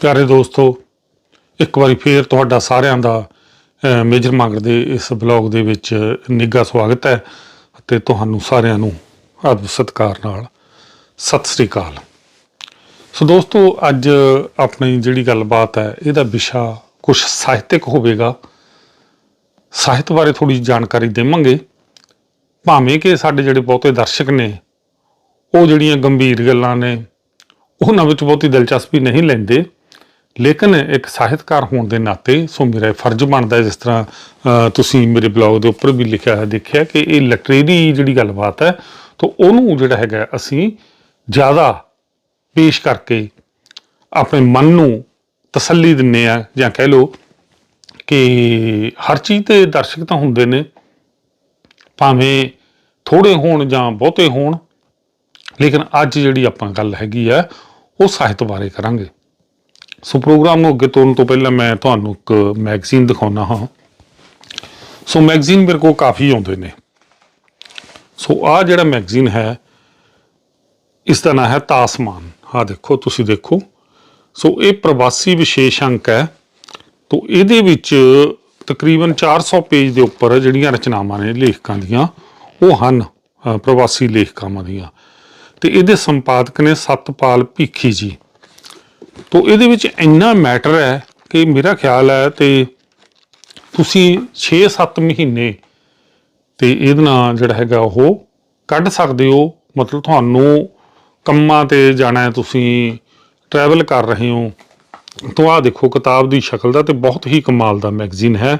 ਪਿਆਰੇ ਦੋਸਤੋ, ਇੱਕ ਵਾਰੀ ਫੇਰ ਤੁਹਾਡਾ ਸਾਰਿਆਂ ਦਾ ਮੇਜਰ ਮੰਗਰ ਦੇ ਇਸ ਬਲੌਗ ਦੇ ਵਿੱਚ ਨਿੱਘਾ ਸਵਾਗਤ ਹੈ ਅਤੇ ਤੁਹਾਨੂੰ ਸਾਰਿਆਂ ਨੂੰ ਆਦਰ ਸਤਿਕਾਰ ਨਾਲ ਸਤਿ ਸ੍ਰੀ ਅਕਾਲ। ਸੋ ਦੋਸਤੋ, ਅੱਜ ਆਪਣੀ ਜਿਹੜੀ ਗੱਲਬਾਤ ਹੈ, ਇਹਦਾ ਵਿਸ਼ਾ ਕੁਝ ਸਾਹਿਤਿਕ ਹੋਵੇਗਾ। ਸਾਹਿਤ ਬਾਰੇ ਥੋੜੀ ਜਾਣਕਾਰੀ ਦੇਵਾਂਗੇ। ਭਾਵੇਂ ਕਿ ਸਾਡੇ ਜਿਹੜੇ ਬਹੁਤੇ ਦਰਸ਼ਕ ਨੇ, ਉਹ ਜਿਹੜੀਆਂ ਗੰਭੀਰ ਗੱਲਾਂ ਨੇ, ਉਹਨਾਂ ਵਿੱਚ ਬਹੁਤੀ ਦਿਲਚਸਪੀ ਨਹੀਂ ਲੈਂਦੇ। ਲੇਕਿਨ ਇੱਕ ਸਾਹਿਤਕਾਰ ਹੋਣ ਦੇ ਨਾਤੇ ਸੋ ਮੇਰਾ ਇਹ ਫਰਜ਼ ਬਣਦਾ ਜਿਸ ਤਰ੍ਹਾਂ ਤੁਸੀਂ ਮੇਰੇ ਬਲੌਗ ਦੇ ਉੱਪਰ ਵੀ ਲਿਖਿਆ ਹੈ ਦੇਖਿਆ ਕਿ ਇਹ ਲਿਟਰੇਰੀ ਜਿਹੜੀ ਗੱਲਬਾਤ ਹੈ, ਤਾਂ ਉਹਨੂੰ ਜਿਹੜਾ ਹੈਗਾ ਅਸੀਂ ਜ਼ਿਆਦਾ ਪੇਸ਼ ਕਰਕੇ ਆਪਣੇ ਮਨ ਨੂੰ ਤਸੱਲੀ ਦਿੰਨੇ ਆ ਜਾਂ ਕਹਿ ਲਓ ਕਿ ਹਰ ਚੀਜ਼ ਤੇ ਦਰਸ਼ਕ ਤਾਂ ਹੁੰਦੇ ਨੇ, ਭਾਵੇਂ ਥੋੜੇ ਹੋਣ ਜਾਂ ਬਹੁਤੇ ਹੋਣ, ਲੇਕਿਨ ਅੱਜ ਜਿਹੜੀ ਆਪਾਂ ਗੱਲ ਹੈਗੀ ਆ, ਉਹ ਸਾਹਿਤ ਬਾਰੇ ਕਰਾਂਗੇ। ਸੋ ਪ੍ਰੋਗਰਾਮ ਨੂੰ ਅੱਗੇ ਤੋਰਨ ਤੋਂ ਪਹਿਲਾਂ ਮੈਂ ਤੁਹਾਨੂੰ ਇੱਕ ਮੈਗਜ਼ੀਨ ਦਿਖਾਉਣਾ ਹਾਂ। ਸੋ ਮੈਗਜ਼ੀਨ ਮੇਰੇ ਕੋਲ ਕਾਫੀ ਆਉਂਦੇ ਨੇ। ਸੋ ਆ ਜਿਹੜਾ ਮੈਗਜ਼ੀਨ ਹੈ, ਇਸ ਦਾ ਨਾਮ ਹੈ ਤਾਸਮਾਨ। ਹਾਂ ਦੇਖੋ, ਤੁਸੀਂ ਦੇਖੋ। ਸੋ ਇਹ ਪ੍ਰਵਾਸੀ ਵਿਸ਼ੇਸ਼ ਅੰਕ ਹੈ। ਤੋ ਇਹਦੇ ਵਿੱਚ ਤਕਰੀਬਨ 400 ਪੇਜ ਦੇ ਉੱਪਰ ਜਿਹੜੀਆਂ ਰਚਨਾਵਾਂ ਨੇ, ਲੇਖਕਾਂ ਦੀਆਂ, ਉਹ ਹਨ ਪ੍ਰਵਾਸੀ ਲੇਖਕਾਵਾਂ ਦੀਆਂ। ਤੇ ਇਹਦੇ ਸੰਪਾਦਕ ਨੇ ਸਤਪਾਲ ਭੀਖੀ ਜੀ। ਤੋ ਇਹਦੇ ਵਿੱਚ ਇੰਨਾ ਮੈਟਰ ਹੈ ਕਿ ਮੇਰਾ ਖਿਆਲ ਹੈ ਤੇ ਤੁਸੀਂ 6-7 ਮਹੀਨੇ ਤੇ ਇਹਦੇ ਨਾਲ ਜਿਹੜਾ ਹੈਗਾ ਉਹ ਕੱਢ ਸਕਦੇ ਹੋ। ਮਤਲਬ ਤੁਹਾਨੂੰ ਕੰਮਾਂ ਤੇ ਜਾਣਾ ਹੈ, ਤੁਸੀਂ ਟਰੈਵਲ ਕਰ ਰਹੇ ਹੋ। ਤੋ ਆਹ ਦੇਖੋ, ਕਿਤਾਬ ਦੀ ਸ਼ਕਲ ਦਾ ਤੇ ਬਹੁਤ ਹੀ ਕਮਾਲ ਦਾ ਮੈਗਜ਼ੀਨ ਹੈ।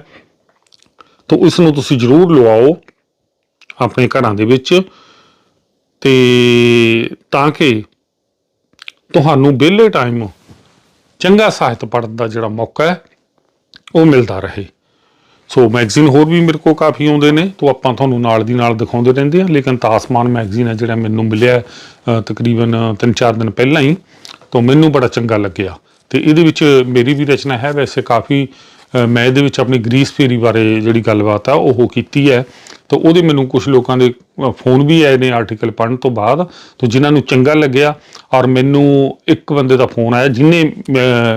ਤੋ ਇਸ ਨੂੰ ਤੁਸੀਂ ਜ਼ਰੂਰ ਲਵਾਓ ਆਪਣੇ ਘਰਾਂ ਦੇ ਵਿੱਚ ਤੇ ਤਾਂ ਕਿ ਤੁਹਾਨੂੰ ਵਿਹਲੇ ਟਾਈਮ ਚੰਗਾ ਸਾਹਿਤ ਪੜ੍ਹਨ ਦਾ ਜਿਹੜਾ ਮੌਕਾ ਹੈ, ਉਹ ਮਿਲਦਾ ਰਹੇ। ਸੋ ਮੈਗਜ਼ੀਨ ਹੋਰ ਵੀ ਮੇਰੇ ਕੋਲ ਕਾਫੀ ਆਉਂਦੇ ਨੇ, ਤੋਂ ਆਪਾਂ ਤੁਹਾਨੂੰ ਨਾਲ ਦੀ ਨਾਲ ਦਿਖਾਉਂਦੇ ਰਹਿੰਦੇ ਆ ਲੇਕਿਨ ਤਾਸਮਾਨ ਮੈਗਜ਼ੀਨ ਹੈ ਜਿਹੜਾ ਮੈਨੂੰ ਮਿਲਿਆ ਤਕਰੀਬਨ 3-4 ਦਿਨ ਪਹਿਲਾਂ ਹੀ, ਤੋਂ ਮੈਨੂੰ ਬੜਾ ਚੰਗਾ ਲੱਗਿਆ। ਤੇ ਇਹਦੇ ਵਿੱਚ ਮੇਰੀ ਵੀ ਰਚਨਾ ਹੈ, ਵੈਸੇ ਕਾਫੀ ਮੈਂ ਇਹਦੇ ਵਿੱਚ ਆਪਣੀ ਗ੍ਰੀਸ ਫੇਰੀ ਬਾਰੇ ਜਿਹੜੀ ਗੱਲਬਾਤ ਆ, ਉਹ ਕੀਤੀ ਹੈ। ਤਾਂ ਉਹਦੇ ਮੈਨੂੰ ਕੁਝ ਲੋਕਾਂ ਦੇ ਫੋਨ ਵੀ ਆਏ ਨੇ ਆਰਟੀਕਲ ਪੜ੍ਹਨ ਤੋਂ ਬਾਅਦ, ਤੋਂ ਜਿਨ੍ਹਾਂ ਨੂੰ ਚੰਗਾ ਲੱਗਿਆ ਔਰ ਮੈਨੂੰ ਇੱਕ ਬੰਦੇ ਦਾ ਫੋਨ ਆਇਆ, ਜਿਨੇ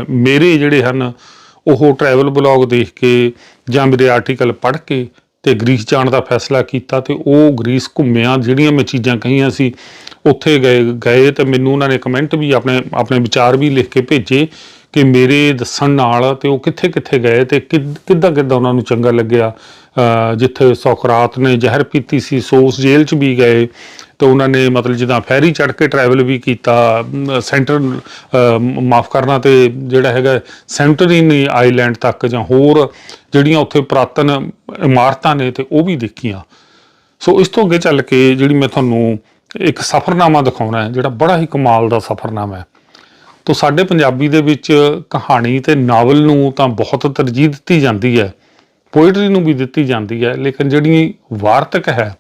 ਮੇਰੇ ਜਿਹੜੇ ਹਨ, ਉਹ ਟਰੈਵਲ ਬਲੌਗ ਦੇਖ ਕੇ ਜਾਂ ਮੇਰੇ ਆਰਟੀਕਲ ਪੜ੍ਹ ਕੇ ਤੇ ਗ੍ਰੀਸ ਜਾਣ ਦਾ ਫੈਸਲਾ ਕੀਤਾ ਤੇ ਉਹ ਗ੍ਰੀਸ ਘੁੰਮਿਆ, ਜਿਹੜੀਆਂ ਮੈਂ ਚੀਜ਼ਾਂ ਕਹੀਆਂ ਸੀ, ਉੱਥੇ ਗਏ ਗਏ ਤੇ ਮੈਨੂੰ ਉਹਨਾਂ ਨੇ ਕਮੈਂਟ ਵੀ ਆਪਣੇ ਆਪਣੇ ਵਿਚਾਰ ਵੀ ਲਿਖ ਕੇ ਭੇਜੇ ਕਿ ਮੇਰੇ ਦੱਸਣ ਨਾਲ ਤੇ ਉਹ ਕਿੱਥੇ ਕਿੱਥੇ ਗਏ ਤੇ ਕਿੱਦ- ਕਿੱਦਾਂ ਕਿੱਦਾਂ ਉਹਨਾਂ ਨੂੰ ਚੰਗਾ ਲੱਗਿਆ। ਜਿੱਥੇ ਸੋਕਰਾਤ ਨੇ ਜ਼ਹਿਰ ਪੀਤੀ ਸੀ, ਸੋ ਉਸ ਜੇਲ੍ਹ 'ਚ ਵੀ ਗਏ। ਤੇ ਉਹਨਾਂ ਨੇ ਮਤਲਬ ਜਿੱਦਾਂ ਫੈਰੀ ਚੜ੍ਹ ਕੇ ਟਰੈਵਲ ਵੀ ਕੀਤਾ ਸੈਂਟਰ ਮਾਫ ਕਰਨਾ ਤੇ ਜਿਹੜਾ ਹੈਗਾ ਸੈਂਟਰੀਨ ਆਈਲੈਂਡ ਤੱਕ ਜਾਂ ਹੋਰ ਜਿਹੜੀਆਂ ਉੱਥੇ ਪੁਰਾਤਨ ਇਮਾਰਤਾਂ ਨੇ ਤੇ ਉਹ ਵੀ ਦੇਖੀਆਂ। ਸੋ ਇਸ ਤੋਂ ਅੱਗੇ ਚੱਲ ਕੇ ਜਿਹੜੀ ਮੈਂ ਤੁਹਾਨੂੰ ਇੱਕ ਸਫ਼ਰਨਾਮਾ ਦਿਖਾਉਣਾ ਹੈ, ਜਿਹੜਾ ਬੜਾ ਹੀ ਕਮਾਲ ਦਾ ਸਫ਼ਰਨਾਮਾ ਹੈ। ਤੋ ਸਾਡੇ ਪੰਜਾਬੀ ਦੇ ਵਿੱਚ ਕਹਾਣੀ ਤੇ ਨਾਵਲ ਨੂੰ ਤਾਂ ਬਹੁਤ ਤਰਜੀਹ ਦਿੱਤੀ ਜਾਂਦੀ ਹੈ। ਪੋਇਟਰੀ ਨੂੰ ਵੀ ਦਿੱਤੀ ਜਾਂਦੀ ਹੈ, ਲੇਕਿਨ ਜਿਹੜੀ ਵਾਰਤਕ ਹੈ,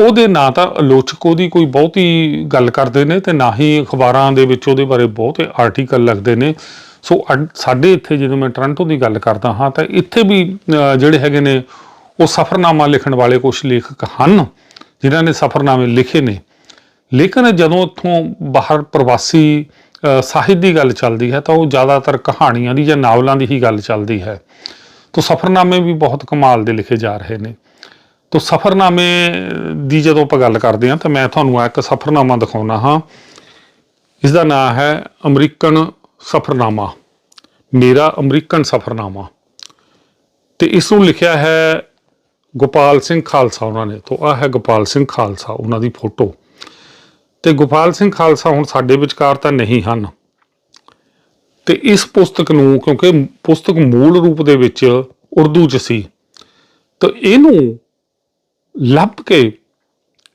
ਉਹਦੇ ਨਾ ਤਾਂ ਆਲੋਚਕ ਉਹਦੀ ਕੋਈ ਬਹੁਤੀ ਗੱਲ ਕਰਦੇ ਨੇ ਤੇ ਨਾ ਹੀ ਅਖਬਾਰਾਂ ਦੇ ਵਿੱਚ ਉਹਦੇ ਬਾਰੇ ਬਹੁਤੇ ਆਰਟੀਕਲ ਲੱਗਦੇ ਨੇ। ਸੋ ਅਡ- ਸਾਡੇ ਇੱਥੇ ਜਦੋਂ ਮੈਂ ਟੋਰਾਂਟੋ ਦੀ ਗੱਲ ਕਰਦਾ ਹਾਂ, ਤਾਂ ਇੱਥੇ ਵੀ ਜਿਹੜੇ ਹੈਗੇ ਨੇ, ਉਹ ਸਫ਼ਰਨਾਮਾ ਲਿਖਣ ਵਾਲੇ ਕੁਝ ਲੇਖਕ ਹਨ, ਜਿਨ੍ਹਾਂ ਨੇ ਸਫ਼ਰਨਾਮੇ ਲਿਖੇ ਨੇ। ਲੇਕਿਨ ਜਦੋਂ ਇੱਥੋਂ ਬਾਹਰ ਪ੍ਰਵਾਸੀ ਸਾਹਿਤ ਦੀ ਗੱਲ ਚੱਲਦੀ ਹੈ, ਤਾਂ ਉਹ ਜ਼ਿਆਦਾਤਰ ਕਹਾਣੀਆਂ ਦੀ ਜਾਂ ਨਾਵਲਾਂ ਦੀ ਹੀ ਗੱਲ ਚੱਲਦੀ ਹੈ। ਤੋ ਸਫ਼ਰਨਾਮੇ ਵੀ ਬਹੁਤ ਕਮਾਲ ਦੇ ਲਿਖੇ ਜਾ ਰਹੇ ਨੇ। ਤੋ ਸਫ਼ਰਨਾਮੇ ਦੀ ਜਦੋਂ ਆਪਾਂ ਗੱਲ ਕਰਦੇ ਹਾਂ ਤਾਂ ਮੈਂ ਤੁਹਾਨੂੰ ਇੱਕ ਸਫ਼ਰਨਾਮਾ ਦਿਖਾਉਣਾ ਹਾਂ। ਇਸ ਦਾ ਨਾਮ ਹੈ ਅਮਰੀਕਨ ਸਫ਼ਰਨਾਮਾ। ਮੇਰਾ ਅਮਰੀਕਨ ਸਫ਼ਰਨਾਮਾ। ਤੇ ਇਸ ਨੂੰ ਲਿਖਿਆ ਹੈ ਗੋਪਾਲ ਸਿੰਘ ਖਾਲਸਾ ਉਹਨਾਂ ਨੇ। ਤੋਂ ਆਹ ਹੈ ਗੋਪਾਲ ਸਿੰਘ ਖਾਲਸਾ, ਉਹਨਾਂ ਦੀ ਫੋਟੋ। ਤੇ ਗੋਪਾਲ ਸਿੰਘ ਖਾਲਸਾ ਹੁਣ ਸਾਡੇ ਵਿਚਕਾਰ ਤਾਂ ਨਹੀਂ ਹਨ। ਤੇ ਇਸ ਪੁਸਤਕ ਨੂੰ, ਕਿਉਂਕਿ ਪੁਸਤਕ ਮੂਲ ਰੂਪ ਦੇ ਵਿੱਚ ਉਰਦੂ 'ਚ ਸੀ, ਤਾਂ ਇਹਨੂੰ ਲੱਭ ਕੇ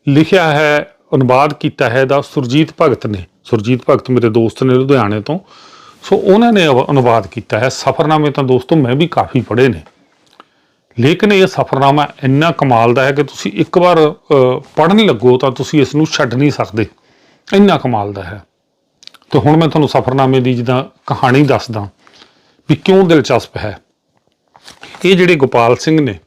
ਲਿਖਿਆ ਹੈ, ਅਨੁਵਾਦ ਕੀਤਾ ਹੈ ਦਾ ਸੁਰਜੀਤ ਭਗਤ ਨੇ। ਸੁਰਜੀਤ ਭਗਤ ਮੇਰੇ ਦੋਸਤ ਨੇ ਲੁਧਿਆਣੇ ਤੋਂ। ਸੋ ਉਹਨਾਂ ਨੇ ਅਵ- ਅਨੁਵਾਦ ਕੀਤਾ ਹੈ। ਸਫ਼ਰਨਾਮੇ ਤਾਂ ਦੋਸਤੋ ਮੈਂ ਵੀ ਕਾਫੀ ਪੜ੍ਹੇ ਨੇ। ਲੇਕਿਨ ਇਹ ਸਫ਼ਰਨਾਮਾ ਇੰਨਾ ਕਮਾਲ ਦਾ ਹੈ ਕਿ ਤੁਸੀਂ ਇੱਕ ਵਾਰ ਪੜ੍ਹਨ ਲੱਗੋ ਤਾਂ ਤੁਸੀਂ ਇਸ ਨੂੰ ਛੱਡ ਨਹੀਂ ਸਕਦੇ। ਇੰਨਾ ਕਮਾਲ ਦਾ ਹੈ। ਤੇ ਹੁਣ ਮੈਂ ਤੁਹਾਨੂੰ ਸਫ਼ਰਨਾਮੇ ਦੀ ਜਿੱਦਾਂ ਕਹਾਣੀ ਦੱਸਦਾ ਵੀ ਕਿਉਂ ਦਿਲਚਸਪ ਹੈ। ਇਹ ਜਿਹੜੇ ਗੋਪਾਲ ਸਿੰਘ ਨੇ,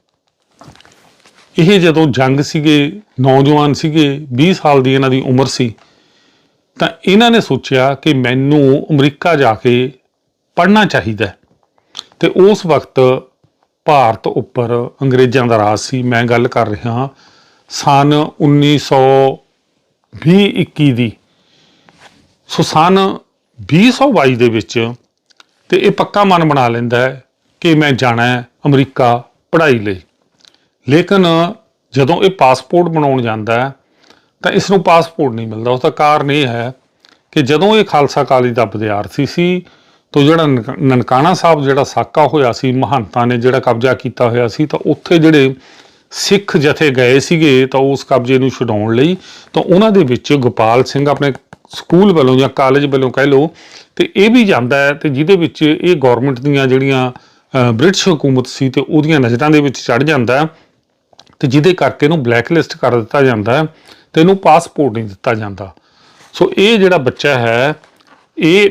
ਇਹ ਜਦੋਂ ਜੰਗ ਸੀਗੇ, ਨੌਜਵਾਨ ਸੀਗੇ 20 ਸਾਲ ਦੀ ਇਹਨਾਂ ਦੀ ਉਮਰ ਸੀ, ਤਾਂ ਇਹਨਾਂ ਨੇ ਸੋਚਿਆ ਕਿ ਮੈਨੂੰ ਅਮਰੀਕਾ ਜਾ ਕੇ ਪੜ੍ਹਨਾ ਚਾਹੀਦਾ ਹੈ। ਤੇ ਉਸ ਵਕਤ ਭਾਰਤ ਉੱਪਰ ਅੰਗਰੇਜ਼ਾਂ ਦਾ ਰਾਜ ਸੀ। ਮੈਂ ਗੱਲ ਕਰ ਰਿਹਾ ਸਨ 1920 21 ਦੀ। ਸੋ ਸਨ 2022 ਦੇ ਵਿੱਚ ਤੇ ਇਹ ਪੱਕਾ ਮਨ ਬਣਾ ਲੈਂਦਾ ਹੈ ਕਿ ਮੈਂ ਜਾਣਾ ਹੈ ਅਮਰੀਕਾ ਪੜ੍ਹਾਈ ਲਈ। ਲੇਕਿਨ ਜਦੋਂ ਇਹ ਪਾਸਪੋਰਟ ਬਣਾਉਣ ਜਾਂਦਾ ਹੈ, ਤਾਂ ਇਸ ਨੂੰ ਪਾਸਪੋਰਟ ਨਹੀਂ ਮਿਲਦਾ। ਉਸ ਦਾ ਕਾਰਨ ਇਹ ਹੈ ਕਿ ਜਦੋਂ ਇਹ ਖਾਲਸਾ ਕਾਲਜ ਦਾ ਵਿਦਿਆਰਥੀ ਸੀ, ਤਾਂ ਜਿਹੜਾ ਨਨਕ- ਨਨਕਾਣਾ ਸਾਹਿਬ ਜਿਹੜਾ ਸਾਕਾ ਹੋਇਆ ਸੀ, ਮਹੰਤਾਂ ਨੇ ਜਿਹੜਾ ਕਬਜ਼ਾ ਕੀਤਾ ਹੋਇਆ ਸੀ, ਤਾਂ ਉੱਥੇ ਜਿਹੜੇ ਸਿੱਖ ਜਥੇ ਗਏ ਸੀਗੇ, ਤਾਂ ਉਸ ਕਬਜ਼ੇ ਨੂੰ ਛਡਾਉਣ ਲਈ, ਤਾਂ ਉਹਨਾਂ ਦੇ ਵਿੱਚ ਗੋਪਾਲ ਸਿੰਘ ਆਪਣੇ ਸਕੂਲ ਵੱਲੋਂ ਜਾਂ ਕਾਲਜ ਵੱਲੋਂ ਕਹਿ ਲਓ, ਤੇ ਇਹ ਵੀ ਜਾਂਦਾ ਹੈ ਤੇ ਜਿਹਦੇ ਵਿੱਚ ਇਹ ਗਵਰਨਮੈਂਟ ਦੀਆਂ ਜਿਹੜੀਆਂ ਬ੍ਰਿਟਿਸ਼ ਹਕੂਮਤ ਸੀ ਤੇ ਉਹਦੀਆਂ ਨਜ਼ਰਾਂ ਦੇ ਵਿੱਚ ਚੜ ਜਾਂਦਾ ਹੈ ਤੇ ਜਿਹਦੇ ਕਰਕੇ ਇਹਨੂੰ ਬਲੈਕਲਿਸਟ ਕਰ ਦਿੱਤਾ ਜਾਂਦਾ ਹੈ ਤੇ ਇਹਨੂੰ ਪਾਸਪੋਰਟ ਨਹੀਂ ਦਿੱਤਾ ਜਾਂਦਾ। ਸੋ ਇਹ ਜਿਹੜਾ ਬੱਚਾ ਹੈ, ਇਹ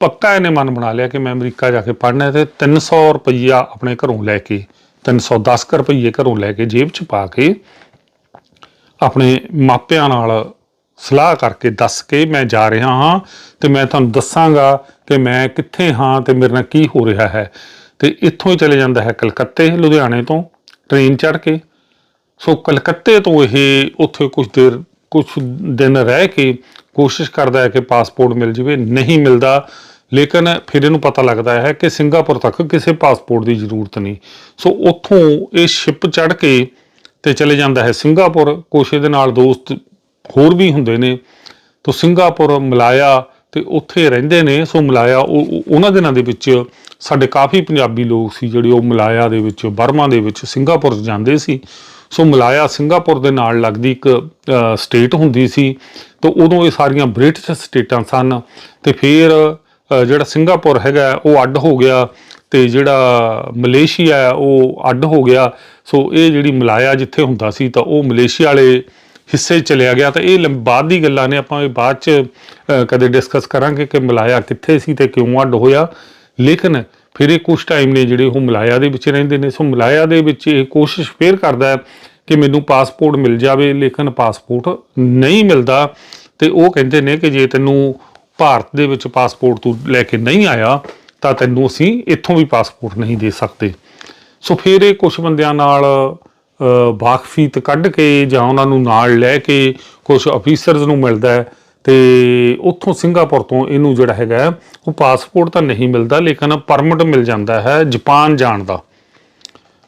ਪੱਕਾ ਇਹਨੇ ਮਨ ਬਣਾ ਲਿਆ ਕਿ ਮੈਂ ਅਮਰੀਕਾ ਜਾ ਕੇ ਪੜ੍ਹਨਾ ਹੈ ਤੇ 300 ਰੁਪਈਆ ਆਪਣੇ ਘਰੋਂ ਲੈ ਕੇ 310 ਕੁ ਰੁਪਈਏ ਘਰੋਂ ਲੈ ਕੇ ਜੇਬ 'ਚ ਪਾ ਕੇ ਆਪਣੇ ਮਾਪਿਆਂ ਨਾਲ ਸਲਾਹ ਕਰਕੇ ਦੱਸ ਕੇ ਮੈਂ ਜਾ ਰਿਹਾ ਹਾਂ ਤੇ ਮੈਂ ਤੁਹਾਨੂੰ ਦੱਸਾਂਗਾ ਕਿ ਮੈਂ ਕਿੱਥੇ ਹਾਂ ਤੇ ਮੇਰੇ ਨਾਲ ਕੀ ਹੋ ਰਿਹਾ ਹੈ। ਤੇ ਇੱਥੋਂ ਹੀ ਚਲੇ ਜਾਂਦਾ ਹੈ ਕਲਕੱਤੇ, ਲੁਧਿਆਣੇ ਤੋਂ ਟ੍ਰੇਨ ਚੜ੍ਹ ਕੇ। ਸੋ ਕਲਕੱਤੇ ਤੋਂ ਇਹ ਉੱਥੇ ਕੁਝ ਦੇਰ ਕੁਝ ਦਿਨ ਰਹਿ ਕੇ ਕੋਸ਼ਿਸ਼ ਕਰਦਾ ਹੈ ਕਿ ਪਾਸਪੋਰਟ ਮਿਲ ਜਵੇ, ਨਹੀਂ ਮਿਲਦਾ। ਲੇਕਿਨ ਫਿਰ ਇਹਨੂੰ ਪਤਾ ਲੱਗਦਾ ਹੈ ਕਿ ਸਿੰਗਾਪੁਰ ਤੱਕ ਕਿਸੇ ਪਾਸਪੋਰਟ ਦੀ ਜ਼ਰੂਰਤ ਨਹੀਂ। ਸੋ ਉੱਥੋਂ ਇਹ ਸ਼ਿਪ ਚੜ੍ਹ ਕੇ ਤੇ ਚਲੇ ਜਾਂਦਾ ਹੈ ਸਿੰਗਾਪੁਰ। ਕੁਛ ਇਹਦੇ ਨਾਲ ਦੋਸਤ ਹੋਰ ਵੀ ਹੁੰਦੇ ਨੇ। ਤੋ ਸਿੰਗਾਪੁਰ ਮਲਾਇਆ ਤੇ ਉੱਥੇ ਰਹਿੰਦੇ ਨੇ। ਸੋ ਮਲਾਇਆ ਉਹ ਉਹਨਾਂ ਦਿਨਾਂ ਦੇ ਵਿੱਚ ਸਾਡੇ ਕਾਫੀ ਪੰਜਾਬੀ ਲੋਕ ਸੀ ਜਿਹੜੇ ਉਹ ਮਲਾਇਆ ਦੇ ਵਿੱਚ, ਬਰਮਾ ਦੇ ਵਿੱਚ ਸਿੰਗਾਪੁਰ ਜਾਂਦੇ ਸੀ। ਸੋ ਮਲਾਇਆ ਸਿੰਗਾਪੁਰ ਦੇ ਨਾਲ ਲੱਗਦੀ ਇੱਕ ਸਟੇਟ ਹੁੰਦੀ ਸੀ। ਤਾਂ ਉਦੋਂ ਇਹ ਸਾਰੀਆਂ ਬ੍ਰਿਟਿਸ਼ ਸਟੇਟਾਂ ਸਨ। ਤੇ ਫਿਰ ਜਿਹੜਾ ਸਿੰਗਾਪੁਰ ਹੈਗਾ, ਉਹ ਅੱਡ ਹੋ ਗਿਆ। ਤੇ ਜਿਹੜਾ ਮਲੇਸ਼ੀਆ ਉਹ ਅੱਡ ਹੋ ਗਿਆ। ਸੋ ਇਹ ਜਿਹੜੀ ਮਲਾਇਆ ਜਿੱਥੇ ਹੁੰਦਾ ਸੀ, ਤਾਂ ਉਹ ਮਲੇਸ਼ੀਆ ਵਾਲੇ ਹਿੱਸੇ ਚਲਿਆ ਗਿਆ, ਤਾਂ ਇਹ ਲੰਬ- ਬਾਅਦ ਦੀ ਗੱਲਾਂ ਨੇ, ਆਪਾਂ ਇਹ ਬਾਅਦ ਚ ਕਦੇ ਡਿਸਕਸ ਕਰਾਂਗੇ ਕਿ ਮਲਾਇਆ ਕਿੱਥੇ ਸੀ ਤੇ ਕਿਉਂ ਅੱਡ ਹੋਇਆ। ਲੇਕਿਨ ਫਿਰ ਇਹ ਕੁਝ ਟਾਈਮ ਨੇ ਜਿਹੜੇ ਉਹ ਮਲਾਇਆ ਦੇ ਵਿੱਚ ਰਹਿੰਦੇ ਨੇ। ਸੋ ਮਲਾਇਆ ਦੇ ਵਿੱਚ ਇਹ ਕੋਸ਼ਿਸ਼ ਫੇਰ ਕਰਦਾ ਹੈ ਕਿ ਮੈਨੂੰ ਪਾਸਪੋਰਟ ਮਿਲ ਜਾਵੇ, ਲੇਕਿਨ ਪਾਸਪੋਰਟ ਨਹੀਂ ਮਿਲਦਾ। ਤੇ ਉਹ ਕਹਿੰਦੇ ਨੇ ਕਿ ਜੇ ਤੈਨੂੰ ਭਾਰਤ ਦੇ ਵਿੱਚ ਪਾਸਪੋਰਟ ਤੂੰ ਲੈ ਕੇ ਨਹੀਂ ਆਇਆ, ਤਾਂ ਤੈਨੂੰ ਅਸੀਂ ਇੱਥੋਂ ਵੀ ਪਾਸਪੋਰਟ ਨਹੀਂ ਦੇ ਸਕਦੇ। ਸੋ ਫਿਰ ਇਹ ਕੁਝ ਬੰਦਿਆਂ ਨਾਲ ਵਾਕਫੀਤ ਕੱਢ ਕੇ ਜਾਂ ਉਹਨਾਂ ਨੂੰ ਨਾਲ ਲੈ ਕੇ ਕੁਝ ਅਫੀਸਰਸ ਨੂੰ ਮਿਲਦਾ ਹੈ ਤੇ ਉੱਥੋਂ ਸਿੰਗਾਪੁਰ ਤੋਂ ਇਹਨੂੰ ਜਿਹੜਾ ਹੈਗਾ ਉਹ ਪਾਸਪੋਰਟ ਤਾਂ ਨਹੀਂ ਮਿਲਦਾ ਲੇਕਿਨ ਪਰਮਿਟ ਮਿਲ ਜਾਂਦਾ ਹੈ ਜਾਪਾਨ ਜਾਣ ਦਾ।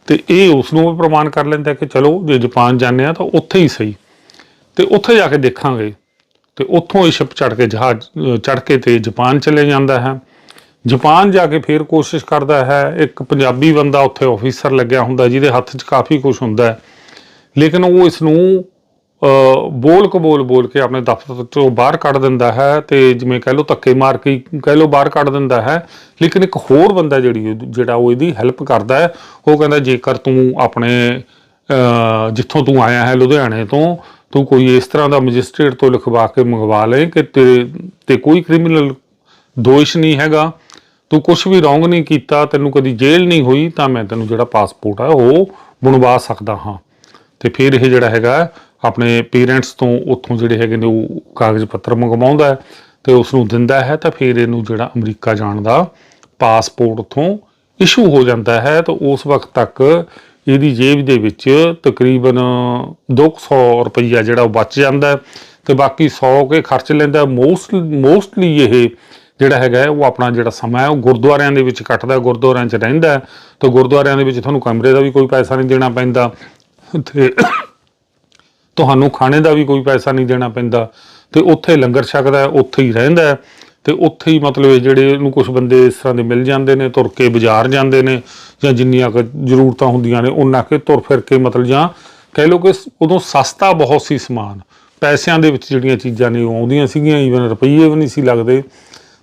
ਤੇ ਇਹ ਉਸ ਨੂੰ ਪ੍ਰਮਾਣ ਕਰ ਲੈਂਦਾ ਕਿ ਚਲੋ ਜੇ ਜਾਪਾਨ ਜਾਂਦੇ ਆ ਤਾਂ ਉੱਥੇ ਹੀ ਸਹੀ। ਤੇ ਉੱਥੇ ਜਾ ਕੇ ਦੇਖਾਂਗੇ ਤੇ ਉੱਥੋਂ ਇਹ ਸ਼ਿਪ ਚੜ ਕੇ ਜਹਾਜ਼ ਚੜ ਕੇ ਤੇ ਜਾਪਾਨ ਚਲੇ ਜਾਂਦਾ ਹੈ। ਜਾਪਾਨ ਜਾ ਕੇ ਫੇਰ ਕੋਸ਼ਿਸ਼ ਕਰਦਾ ਹੈ, ਇੱਕ ਪੰਜਾਬੀ ਬੰਦਾ ਉੱਥੇ ਆਫੀਸਰ ਲੱਗਿਆ ਹੁੰਦਾ ਜਿਹਦੇ ਹੱਥ 'ਚ ਕਾਫੀ ਕੁਝ ਹੁੰਦਾ ਹੈ। ਲੇਕਿਨ ਉਹ ਇਸ ਨੂੰ ਬੋਲ ਕਬੋਲ ਬੋਲ ਕੇ ਆਪਣੇ ਦਫ਼ਤਰ ਤੋਂ ਬਾਹਰ ਕੱਢ ਦਿੰਦਾ ਹੈ ਤੇ ਜਿਵੇਂ ਕਹਿ ਲਓ ਧੱਕੇ ਮਾਰ ਕੇ ਕਹਿ ਲਓ ਬਾਹਰ ਕੱਢ ਦਿੰਦਾ ਹੈ। ਲੇਕਿਨ ਇੱਕ ਹੋਰ ਬੰਦਾ ਜਿਹੜੀ ਜਿਹੜਾ ਉਹ ਇਹਦੀ ਹੈਲਪ ਕਰਦਾ ਹੈ, ਉਹ ਕਹਿੰਦਾ ਜੇਕਰ ਤੂੰ ਆਪਣੇ ਜਿੱਥੋਂ ਤੂੰ ਆਇਆ ਹੈ ਲੁਧਿਆਣੇ ਤੋਂ, ਤੂੰ ਕੋਈ ਇਸ ਤਰ੍ਹਾਂ ਦਾ ਮੈਜਿਸਟ੍ਰੇਟ ਤੋਂ ਲਿਖਵਾ ਕੇ ਮੰਗਵਾ ਲੈ ਕਿ ਤੇਰੇ, ਤੇ ਕੋਈ ਕ੍ਰਿਮੀਨਲ ਦੋਸ਼ ਨਹੀਂ ਹੈਗਾ। ਤੂੰ ਕੁਝ ਵੀ ਰੋਂਗ ਨਹੀਂ ਕੀਤਾ, ਤੈਨੂੰ ਕਦੀ ਜੇਲ੍ਹ ਨਹੀਂ ਹੋਈ, ਤਾਂ ਮੈਂ ਤੈਨੂੰ ਜਿਹੜਾ ਪਾਸਪੋਰਟ ਹੈ ਉਹ ਬਣਵਾ ਸਕਦਾ ਹਾਂ। ਤੇ ਫਿਰ ਇਹ ਜਿਹੜਾ ਹੈਗਾ, ਆਪਣੇ ਪੇਰੈਂਟਸ ਤੋਂ ਉੱਥੋਂ ਜਿਹੜੇ ਹੈਗੇ ਨੇ, ਉਹ ਕਾਗਜ਼ ਪੱਤਰ ਮੰਗਵਾਉਂਦਾ ਹੈ ਤੇ ਉਸ ਨੂੰ ਦਿੰਦਾ ਹੈ, ਤਾਂ ਫਿਰ ਇਹਨੂੰ ਜਿਹੜਾ ਅਮਰੀਕਾ ਜਾਣ ਦਾ ਪਾਸਪੋਰਟ ਉੱਥੋਂ ਇਸ਼ੂ ਹੋ ਜਾਂਦਾ ਹੈ, ਤਾਂ ਉਸ ਵਕਤ ਤੱਕ ਇਹਦੀ ਜੇਬ ਦੇ ਵਿੱਚ ਤਕਰੀਬਨ 200 ਰੁਪਈਆ ਜਿਹੜਾ ਉਹ ਬਚ ਜਾਂਦਾ ਹੈ। ਤੇ ਬਾਕੀ 100 ਕੇ ਖਰਚ ਲੈਂਦਾ ਮੋਸਟ ਮੋਸਟਲੀ ਇਹ ਜਿਹੜਾ ਹੈਗਾ ਉਹ ਆਪਣਾ ਜਿਹੜਾ ਸਮਾਂ ਹੈ, ਉਹ ਗੁਰਦੁਆਰਿਆਂ ਦੇ ਵਿੱਚ ਕੱਟਦਾ, ਗੁਰਦੁਆਰਿਆਂ 'ਚ ਰਹਿੰਦਾ ਹੈ। ਤੇ ਗੁਰਦੁਆਰਿਆਂ ਦੇ ਵਿੱਚ ਤੁਹਾਨੂੰ ਕਮਰੇ ਦਾ ਵੀ ਕੋਈ ਪੈਸਾ ਨਹੀਂ ਦੇਣਾ ਪੈਂਦਾ। ਤੇ ਤੁਹਾਨੂੰ ਖਾਣੇ ਦਾ ਵੀ ਕੋਈ ਪੈਸਾ ਨਹੀਂ ਦੇਣਾ ਪੈਂਦਾ। ਤੇ ਉੱਥੇ ਲੰਗਰ ਛਕਦਾ ਉੱਥੇ ਹੀ ਰਹਿੰਦਾ ਹੈ। ਤੇ ਉੱਥੇ ਹੀ ਮਤਲਬ ਜਿਹੜੇ ਇਹਨੂੰ ਕੁਝ ਬੰਦੇ ਇਸ ਤਰ੍ਹਾਂ ਦੇ ਮਿਲ ਜਾਂਦੇ ਨੇ, ਤੁਰ ਕੇ ਬਾਜ਼ਾਰ ਜਾਂਦੇ ਨੇ, ਜਾਂ ਜਿੰਨੀਆਂ ਕੁ ਜ਼ਰੂਰਤਾਂ ਹੁੰਦੀਆਂ ਨੇ, ਉਹਨਾਂ ਕੇ ਤੁਰ ਫਿਰ ਕੇ ਮਤਲਬ ਜਾਂ ਕਹਿ ਲਓ ਕਿ ਉਦੋਂ ਸਸਤਾ ਬਹੁਤ ਸੀ ਸਮਾਨ। ਪੈਸਿਆਂ ਦੇ ਵਿੱਚ ਜਿਹੜੀਆਂ ਚੀਜ਼ਾਂ ਨੇ, ਉਹ ਆਉਂਦੀਆਂ ਸੀਗੀਆਂ ਈਵਨ ਰੁਪਈਏ ਵੀ ਨਹੀਂ ਸੀ ਲੱਗਦੇ।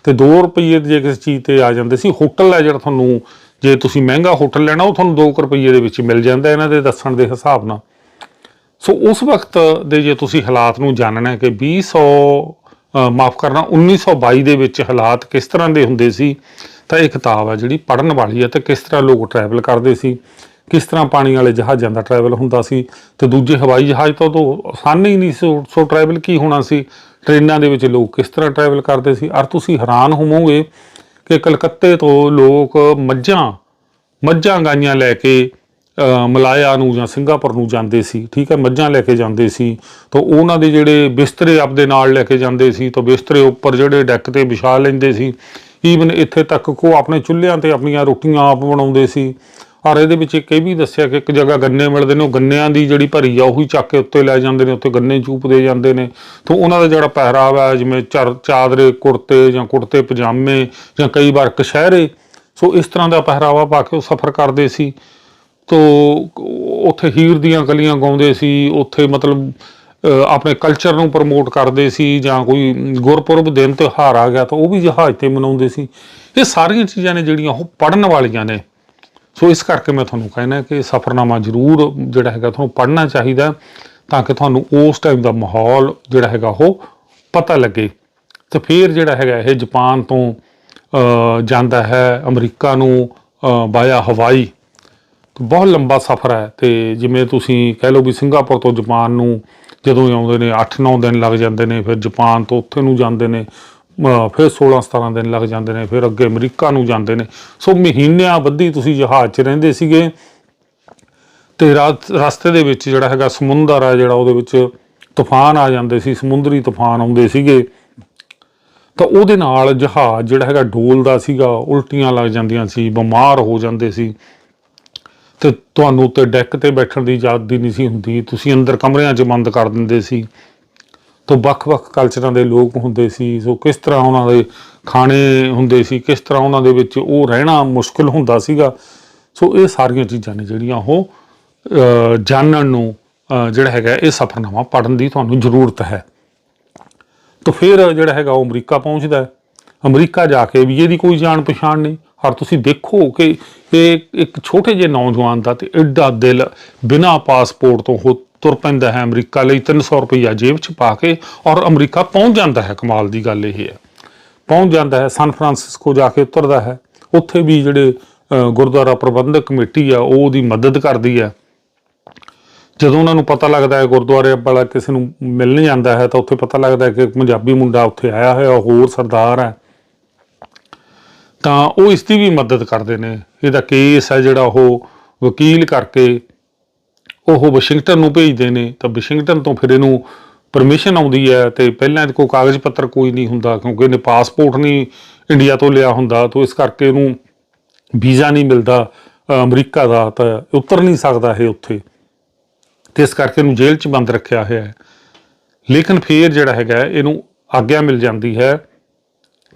ਤੇ 2 ਰੁਪਈਏ ਜੇ ਕਿਸੇ ਚੀਜ਼ ਤੇ ਆ ਜਾਂਦੇ ਸੀ, ਹੋਟਲ ਹੈ ਜਿਹੜਾ ਤੁਹਾਨੂੰ, ਜੇ ਤੁਸੀਂ ਮਹਿੰਗਾ ਹੋਟਲ ਲੈਣਾ, ਉਹ ਤੁਹਾਨੂੰ 2 ਰੁਪਈਏ ਦੇ ਵਿੱਚ ਮਿਲ ਜਾਂਦਾ ਇਹਨਾਂ ਦੇ ਦੱਸਣ ਦੇ ਹਿਸਾਬ ਨਾਲ। ਸੋ ਉਸ ਵਕਤ ਦੇ ਜੇ ਤੁਸੀਂ ਹਾਲਾਤ ਨੂੰ ਜਾਣਨਾ ਹੈ ਕਿ 2000 ਮਾਫ ਕਰਨਾ 1922 ਦੇ ਵਿੱਚ ਹਾਲਾਤ ਕਿਸ ਤਰ੍ਹਾਂ ਦੇ ਹੁੰਦੇ ਸੀ, ਤਾਂ ਇਹ ਕਿਤਾਬ ਹੈ ਜਿਹੜੀ ਪੜਨ ਵਾਲੀ ਹੈ ਤੇ ਕਿਸ ਤਰ੍ਹਾਂ ਲੋਕ ਟਰੈਵਲ ਕਰਦੇ ਸੀ, ਕਿਸ ਤਰ੍ਹਾਂ ਪਾਣੀ ਵਾਲੇ ਜਹਾਜ਼ਾਂ ਦਾ ਟਰੈਵਲ ਹੁੰਦਾ ਸੀ, ਤੇ ਦੂਜੇ ਹਵਾਈ ਜਹਾਜ਼ ਤਾਂ ਉਦੋਂ ਆਸਾਨ ਹੀ ਨਹੀਂ ਸੀ, ਸੋ ਟਰੈਵਲ ਕੀ ਹੋਣਾ ਸੀ ਟ੍ਰੇਨਾਂ ਦੇ ਵਿੱਚ ਲੋਕ ਕਿਸ ਤਰ੍ਹਾਂ ਟਰੈਵਲ ਕਰਦੇ ਸੀ? ਔਰ ਤੁਸੀਂ ਹੈਰਾਨ ਹੋਵੋਗੇ ਕਿ ਕਲਕੱਤੇ ਤੋਂ ਲੋਕ ਮੱਝਾਂ ਮੱਝਾਂ ਗਾਈਆਂ ਲੈ ਕੇ ਮਲਾਇਆ ਨੂੰ ਜਾਂ ਸਿੰਗਾਪੁਰ ਨੂੰ ਜਾਂਦੇ ਸੀ, ਠੀਕ ਹੈ? ਮੱਝਾਂ ਲੈ ਕੇ ਜਾਂਦੇ ਸੀ। ਤਾਂ ਉਹਨਾਂ ਦੇ ਜਿਹੜੇ ਬਿਸਤਰੇ ਆਪਦੇ ਨਾਲ ਲੈ ਕੇ ਜਾਂਦੇ ਸੀ, ਤਾਂ ਬਿਸਤਰੇ ਉੱਪਰ ਜਿਹੜੇ ਡੈਕ ਤੇ ਵਿਛਾ ਲੈਂਦੇ ਸੀ। ਈਵਨ ਇੱਥੇ ਤੱਕ ਕੋ ਆਪਣੇ ਚੁੱਲ੍ਹਿਆਂ ਤੇ ਆਪਣੀਆਂ ਰੋਟੀਆਂ ਆਪ ਬਣਾਉਂਦੇ ਸੀ। ਔਰ ਇਹਦੇ ਵਿੱਚ ਇੱਕ ਇਹ ਵੀ ਦੱਸਿਆ ਕਿ ਇੱਕ ਜਗ੍ਹਾ ਗੰਨੇ ਮਿਲਦੇ ਨੇ, ਉਹ ਗੰਨਿਆਂ ਦੀ ਜਿਹੜੀ ਭਰੀ ਆ, ਉਹੀ ਚੱਕ ਕੇ ਉੱਤੇ ਲੈ ਜਾਂਦੇ ਨੇ, ਉੱਥੇ ਗੰਨੇ ਚੂਪਦੇ ਜਾਂਦੇ ਨੇ। ਤਾਂ ਉਹਨਾਂ ਦਾ ਜਿਹੜਾ ਪਹਿਰਾਵਾ ਹੈ, ਜਿਵੇਂ ਚਰ, ਚਾਦਰੇ, ਕੁੜਤੇ ਜਾਂ ਕੁੜਤੇ, ਪਜਾਮੇ ਜਾਂ ਕਈ ਵਾਰ ਕਸ਼ਹਿਰੇ, ਸੋ ਇਸ ਤਰ੍ਹਾਂ ਦਾ ਪਹਿਰਾਵਾ ਪਾ ਕੇ ਉਹ ਸਫ਼ਰ ਕਰਦੇ ਸੀ। ਤੋ ਉੱਥੇ ਹੀਰ ਦੀਆਂ ਗਲੀਆਂ ਗਾਉਂਦੇ ਸੀ, ਉੱਥੇ ਮਤਲਬ ਆਪਣੇ ਕਲਚਰ ਨੂੰ ਪ੍ਰਮੋਟ ਕਰਦੇ ਸੀ, ਜਾਂ ਕੋਈ ਗੁਰਪੁਰਬ ਦਿਨ ਤਿਉਹਾਰ ਆ ਗਿਆ, ਤਾਂ ਉਹ ਵੀ ਜਹਾਜ਼ ਤੇ ਮਨਾਉਂਦੇ ਸੀ। ਇਹ ਸਾਰੀਆਂ ਚੀਜ਼ਾਂ ਨੇ ਜਿਹੜੀਆਂ ਉਹ ਪੜਨ ਵਾਲੀਆਂ ਨੇ। ਸੋ ਇਸ ਕਰਕੇ ਮੈਂ ਤੁਹਾਨੂੰ ਕਹਿਣਾ ਕਿ ਸਫ਼ਰਨਾਮਾ ਜ਼ਰੂਰ ਜਿਹੜਾ ਹੈਗਾ ਤੁਹਾਨੂੰ ਪੜ੍ਹਨਾ ਚਾਹੀਦਾ ਤਾਂ ਕਿ ਤੁਹਾਨੂੰ ਉਸ ਟਾਈਮ ਦਾ ਮਾਹੌਲ ਜਿਹੜਾ ਹੈਗਾ ਉਹ ਪਤਾ ਲੱਗੇ। ਤੇ ਫਿਰ ਜਿਹੜਾ ਹੈਗਾ ਇਹ ਜਾਪਾਨ ਤੋਂ ਜਾਂਦਾ ਹੈ, ਅਮਰੀਕਾ ਨੂੰ ਬਾਇਆ ਹਵਾਈ। ਬਹੁਤ ਲੰਬਾ ਸਫ਼ਰ ਹੈ ਤੇ ਜਿਵੇਂ ਤੁਸੀਂ ਕਹਿ ਲਓ ਵੀ ਸਿੰਗਾਪੁਰ ਤੋਂ ਜਾਪਾਨ ਨੂੰ ਜਦੋਂ ਆਉਂਦੇ ਨੇ 8-9 ਦਿਨ ਲੱਗ ਜਾਂਦੇ ਨੇ, ਫਿਰ ਜਾਪਾਨ ਤੋਂ ਉੱਥੇ ਨੂੰ ਜਾਂਦੇ ਨੇ ਅਹ ਫਿਰ 16-17 ਦਿਨ ਲੱਗ ਜਾਂਦੇ ਨੇ, ਫਿਰ ਅੱਗੇ ਅਮਰੀਕਾ ਨੂੰ ਜਾਂਦੇ ਨੇ। ਸੋ ਮਹੀਨਿਆਂ ਬੱਧੀ ਤੁਸੀਂ ਜਹਾਜ਼ 'ਚ ਰਹਿੰਦੇ ਸੀਗੇ। ਤੇ ਰਾਤ- ਰਸਤੇ ਦੇ ਵਿੱਚ ਜਿਹੜਾ ਹੈਗਾ ਸਮੁੰਦਰ ਆ, ਜਿਹੜਾ ਉਹਦੇ ਵਿੱਚ ਤੂਫਾਨ ਆ ਜਾਂਦੇ ਸੀ, ਸਮੁੰਦਰੀ ਤੂਫਾਨ ਆਉਂਦੇ ਸੀਗੇ। ਤਾਂ ਉਹਦੇ ਨਾਲ ਜਹਾਜ਼ ਜਿਹੜਾ ਹੈਗਾ ਡੋਲਦਾ ਸੀਗਾ, ਉਲਟੀਆਂ ਲੱਗ ਜਾਂਦੀਆਂ ਸੀ, ਬਿਮਾਰ ਹੋ ਜਾਂਦੇ ਸੀ। ਤੇ ਤੁਹਾਨੂੰ ਉੱਤੇ ਡੈਕ ਤੇ ਬੈਠਣ ਦੀ ਇਜਾਜ਼ਤ ਹੀ ਨਹੀਂ ਸੀ ਹੁੰਦੀ। ਤੁਸੀਂ ਅੰਦਰ ਕਮਰਿਆਂ 'ਚ ਬੰਦ ਕਰ ਦਿੰਦੇ ਸੀ। ਤੋਂ ਵੱਖ-ਵੱਖ ਕਲਚਰਾਂ ਦੇ ਲੋਕ ਹੁੰਦੇ ਸੀ, ਸੋ ਕਿਸ ਤਰ੍ਹਾਂ ਉਹਨਾਂ ਦੇ ਖਾਣੇ ਹੁੰਦੇ ਸੀ, ਕਿਸ ਤਰ੍ਹਾਂ ਉਹਨਾਂ ਦੇ ਵਿੱਚ ਉਹ ਰਹਿਣਾ ਮੁਸ਼ਕਲ ਹੁੰਦਾ ਸੀਗਾ। ਸੋ ਇਹ ਸਾਰੀਆਂ ਚੀਜ਼ਾਂ ਨੇ ਜਿਹੜੀਆਂ ਉਹ ਜਾਣਨ ਨੂੰ ਜਿਹੜਾ ਹੈਗਾ ਇਹ ਸਫ਼ਰਨਾਮਾ ਪੜ੍ਹਨ ਦੀ ਤੁਹਾਨੂੰ ਜ਼ਰੂਰਤ ਹੈ। ਤਾਂ ਫਿਰ ਜਿਹੜਾ ਹੈਗਾ ਉਹ ਅਮਰੀਕਾ ਪਹੁੰਚਦਾ ਹੈ। ਅਮਰੀਕਾ ਜਾ ਕੇ ਵੀ ਇਹਦੀ ਕੋਈ ਜਾਣ ਪਛਾਣ ਨਹੀਂ। ਔਰ ਤੁਸੀਂ ਦੇਖੋ ਕਿ ਇਹ ਇੱਕ ਛੋਟੇ ਜਿਹੇ ਨੌਜਵਾਨ ਦਾ ਤੇ ਐਡਾ ਦਿਲ ਬਿਨਾ ਪਾਸਪੋਰਟ ਤੋਂ ਉਹ ਤੁਰ ਪੈਂਦਾ ਹੈ ਅਮਰੀਕਾ ਲਈ। 300 ਰੁਪਈਆ ਜੇਬ 'ਚ ਪਾ ਕੇ ਔਰ ਅਮਰੀਕਾ ਪਹੁੰਚ ਜਾਂਦਾ ਹੈ, ਕਮਾਲ ਦੀ ਗੱਲ ਇਹ ਹੈ। ਪਹੁੰਚ ਜਾਂਦਾ ਹੈ, ਸਨ ਫਰਾਂਸਿਸਕੋ ਜਾ ਕੇ ਉਤਰਦਾ ਹੈ। ਉੱਥੇ ਵੀ ਜਿਹੜੇ ਗੁਰਦੁਆਰਾ ਪ੍ਰਬੰਧਕ ਕਮੇਟੀ ਆ, ਉਹ ਉਹਦੀ ਮਦਦ ਕਰਦੀ ਹੈ। ਜਦੋਂ ਉਹਨਾਂ ਨੂੰ ਪਤਾ ਲੱਗਦਾ ਹੈ ਗੁਰਦੁਆਰੇ ਵਾਲਾ ਕਿਸੇ ਨੂੰ ਮਿਲਣ ਜਾਂਦਾ ਹੈ, ਤਾਂ ਉੱਥੇ ਪਤਾ ਲੱਗਦਾ ਹੈ ਕਿ ਪੰਜਾਬੀ ਮੁੰਡਾ ਉੱਥੇ ਆਇਆ ਹੋਇਆ ਹੋਰ ਸਰਦਾਰ ਹੈ। ਤਾਂ ਉਹ ਇਸ ਦੀ ਵੀ ਮਦਦ ਕਰਦੇ ਨੇ। ਇਹਦਾ ਕੇਸ ਹੈ ਜਿਹੜਾ ਉਹ ਵਕੀਲ ਕਰਕੇ ਉਹ ਵਾਸ਼ਿੰਗਟਨ ਨੂੰ ਭੇਜਦੇ ਨੇ, ਤਾਂ ਵਾਸ਼ਿੰਗਟਨ ਤੋਂ ਫਿਰ ਇਹਨੂੰ ਪਰਮਿਸ਼ਨ ਆਉਂਦੀ ਹੈ ਤੇ ਪਹਿਲਾਂ ਇਹਦੇ ਕੋਲ ਕਾਗਜ਼ ਪੱਤਰ ਕੋਈ ਨਹੀਂ ਹੁੰਦਾ, ਕਿਉਂਕਿ ਇਹਨੇ ਪਾਸਪੋਰਟ ਨਹੀਂ ਇੰਡੀਆ ਤੋਂ ਲਿਆ ਹੁੰਦਾ, ਤਾਂ ਇਸ ਕਰਕੇ ਇਹਨੂੰ ਵੀਜ਼ਾ ਨਹੀਂ ਮਿਲਦਾ ਅਮਰੀਕਾ ਦਾ, ਤਾਂ ਉਤਰ ਨਹੀਂ ਸਕਦਾ ਇਹ ਉੱਥੇ। ਤੇ ਇਸ ਕਰਕੇ ਇਹਨੂੰ ਜੇਲ੍ਹ 'ਚ ਬੰਦ ਰੱਖਿਆ ਹੋਇਆ ਹੈ। ਲੇਕਿਨ ਫਿਰ ਜਿਹੜਾ ਹੈਗਾ, ਇਹਨੂੰ ਆਗਿਆ ਮਿਲ ਜਾਂਦੀ ਹੈ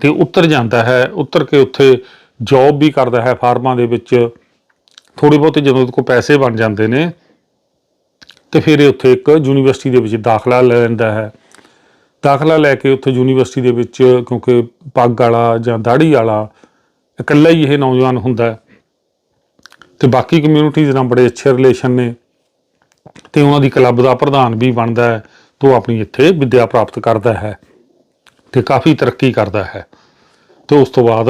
ਤੇ ਉੱਤਰ ਜਾਂਦਾ ਹੈ, ਉੱਤਰ ਕੇ ਉੱਥੇ ਜੌਬ ਵੀ ਕਰਦਾ ਹੈ, ਫਾਰਮਾਂ ਦੇ ਵਿੱਚ। ਥੋੜੀ ਬਹੁਤੇ ਜਦੋਂ ਉਹਦੇ ਕੋਲ ਪੈਸੇ ਬਣ ਜਾਂਦੇ ਨੇ ਤੇ ਫਿਰ ਇਹ ਉੱਥੇ ਇੱਕ ਯੂਨੀਵਰਸਿਟੀ ਦੇ ਵਿੱਚ ਦਾਖਲਾ ਲੈ ਲੈਂਦਾ ਹੈ। ਦਾਖਲਾ ਲੈ ਕੇ ਉੱਥੇ ਯੂਨੀਵਰਸਿਟੀ ਦੇ ਵਿੱਚ ਕਿਉਂਕਿ ਪੱਗ ਵਾਲਾ ਜਾਂ ਦਾੜੀ ਵਾਲਾ ਇਕੱਲਾ ਹੀ ਇਹ ਨੌਜਵਾਨ ਹੁੰਦਾ ਹੈ। ਤੇ ਬਾਕੀ ਕਮਿਊਨਿਟੀਜ਼ ਨਾਲ ਬੜੇ ਅੱਛੇ ਰਿਲੇਸ਼ਨ ਨੇ ਤੇ ਉਹਨਾਂ ਦੀ ਕਲੱਬ ਦਾ ਪ੍ਰਧਾਨ ਵੀ ਬਣਦਾ ਹੈ ਤੋਂ ਆਪਣੀ ਇੱਥੇ ਵਿੱਦਿਆ ਪ੍ਰਾਪਤ ਕਰਦਾ ਹੈ ਤੇ ਕਾਫੀ ਤਰੱਕੀ ਕਰਦਾ ਹੈ। ਤੇ ਉਸ ਤੋਂ ਬਾਅਦ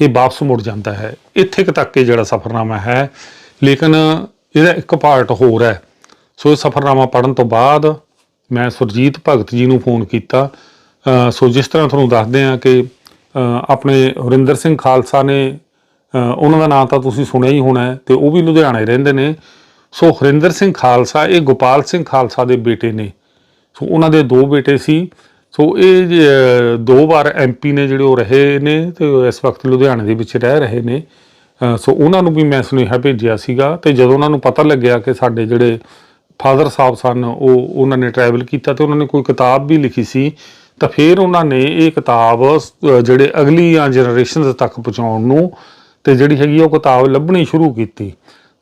ਇਹ ਵਾਪਸ ਮੁੜ ਜਾਂਦਾ ਹੈ। ਇੱਥੇ ਕੁ ਤੱਕ ਇਹ ਜਿਹੜਾ ਸਫ਼ਰਨਾਮਾ ਹੈ, ਲੇਕਿਨ ਇਹਦਾ ਇੱਕ ਪਾਰਟ ਹੋਰ ਹੈ। ਸੋ ਇਹ ਸਫ਼ਰਨਾਮਾ ਪੜਨ ਤੋਂ ਬਾਅਦ ਮੈਂ ਸੁਰਜੀਤ ਭਗਤ ਜੀ ਨੂੰ ਫੋਨ ਕੀਤਾ। ਸੋ ਜਿਸ ਤਰ੍ਹਾਂ ਤੁਹਾਨੂੰ ਦੱਸਦੇ ਆ ਕਿ ਆਪਣੇ ਹਰਿੰਦਰ ਸਿੰਘ ਖਾਲਸਾ ਨੇ ਉਹਨਾਂ ਦਾ ਨਾਮ ਤਾਂ ਤੁਸੀਂ ਸੁਣਿਆ ਹੀ ਹੋਣਾ ਹੈ ਤੇ ਉਹ ਵੀ ਲੁਧਿਆਣੇ ਰਹਿੰਦੇ ਨੇ। ਸੋ ਹਰਿੰਦਰ ਸਿੰਘ ਖਾਲਸਾ, ਇਹ ਗੋਪਾਲ ਸਿੰਘ ਖਾਲਸਾ ਦੇ ਬੇਟੇ ਨੇ। ਸੋ ਉਹਨਾਂ ਦੇ ਦੋ ਬੇਟੇ ਸੀ। ਸੋ ਇਹ ਜ- ਦੋ ਵਾਰ ਐਮਪੀ ਨੇ ਜਿਹੜੇ ਉਹ ਰਹੇ ਨੇ ਤੇ ਇਸ ਵਕਤ ਲੁਧਿਆਣੇ ਦੇ ਵਿੱਚ ਰਹਿ ਰਹੇ ਨੇ। ਸੋ ਉਹਨਾਂ ਨੂੰ ਵੀ ਮੈਂ ਸੁਨੇਹਾ ਭੇਜਿਆ ਸੀਗਾ ਤੇ ਜਦੋਂ ਉਹਨਾਂ ਨੂੰ ਪਤਾ ਲੱਗਿਆ ਕਿ ਸਾਡੇ ਜਿਹੜੇ ਫਾਦਰ ਸਾਹਿਬ ਸਨ, ਉਹ ਉਹਨਾਂ ਨੇ ਟਰੈਵਲ ਕੀਤਾ ਤੇ ਉਹਨਾਂ ਨੇ ਕੋਈ ਕਿਤਾਬ ਵੀ ਲਿਖੀ ਸੀ। ਤਾਂ ਫਿਰ ਉਹਨਾਂ ਨੇ ਇਹ ਕਿਤਾਬ ਜਿਹੜੇ ਅਗਲੀਆਂ ਜਨਰੇਸ਼ਨਸ ਤੱਕ ਪਹੁੰਚਾਉਣ ਨੂੰ ਤੇ ਜਿਹੜੀ ਹੈਗੀ ਆ ਉਹ ਕਿਤਾਬ ਲੱਭਣੀ ਸ਼ੁਰੂ ਕੀਤੀ।